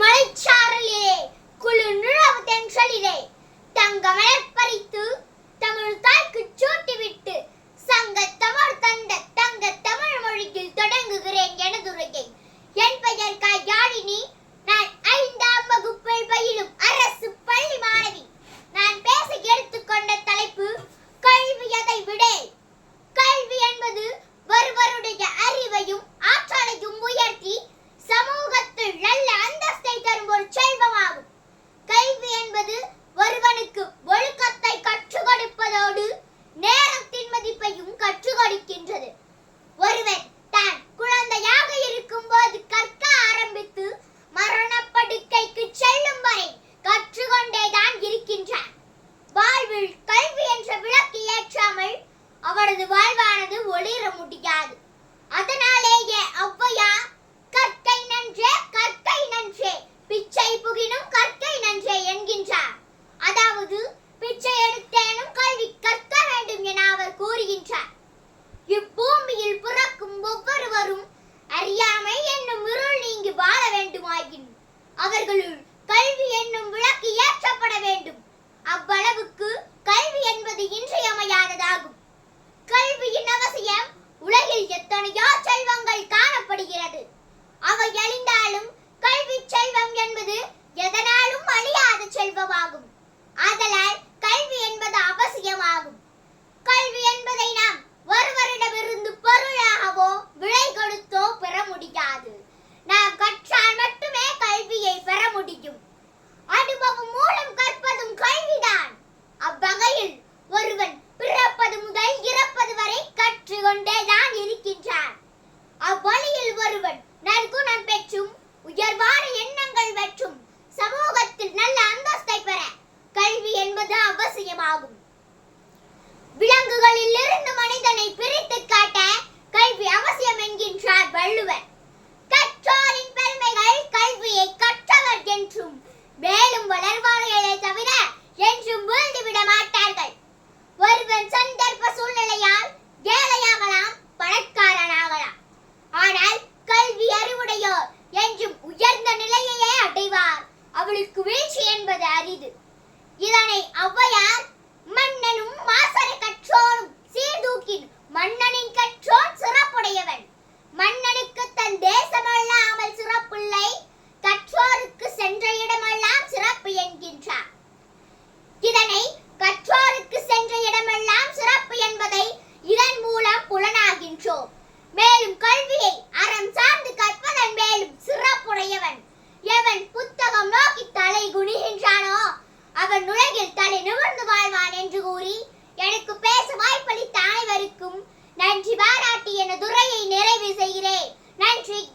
மலைச்சாரலிலே குழு நிலவு தென்றலிலே தங்க மலர் பறித்து முடியாது அதனாலேயே ஔவையார் கற்கை நன்றே கற்கை நன்றே பிச்சை புகினும் கற்கை நன்றே என்கின்றார். அதாவது பிச்சை எடுத்தேனும் கல்வி கற்க வேண்டும் என அவர் கூறுகின்றார். இப்பூமியில் பிறக்கும் ஒவ்வொருவரும் அறியாமை என்னும் இருள் நீங்கி வாழ வேண்டுமாயின் அவர்களுள் கல்வி என்னும் விளக்கு ஏற்றப்பட வேண்டும். அவ்வளவுக்கு கல்வி என்பது இன்றியமையாததாகும் கல்வியின் அவசியம் உலகில் எத்தனையோ செல்வங்கள் காணப்படுகிறது அவை அழிந்தாலும் கல்வி செல்வம் என்பது எதனாலும் அழியாத ஆதலால் கல்வி என்பது அவசியமாகும். கல்வி என்பதை நாம் அவசியமாகும் விலங்குகளில் இருந்து மனிதனை பிரித்து காட்ட கல்வி அவசியம் என்கின்றார் வள்ளுவர். கற்றோரின் பெருமைகள் கல்வியை கற்றவர் என்றும் மேலும் வளர்வார்களே தவிர என்றும் வீழ்ந்துவிட மாட்டார்கள். ஒருவன் சந்தர்ப்ப சூழ்நிலையால் ஏழையாகலாம் பணக்காரனாகலாம் ஆனால் கல்வி அறிவுடையோர் என்றும் உயர்ந்த நிலையையே அடைவார். அவளுக்கு வீழ்ச்சி என்பது அரிது. இதனை ஔவையார் அவன் உலகில் தலை நிமிர்ந்து வாழ்வான் என்று கூறி எனக்கு பேச வாய்ப்பளித்த அனைவருக்கும் நன்றி பாராட்டி என துறையை நிறைவு செய்கிறேன். நன்றி.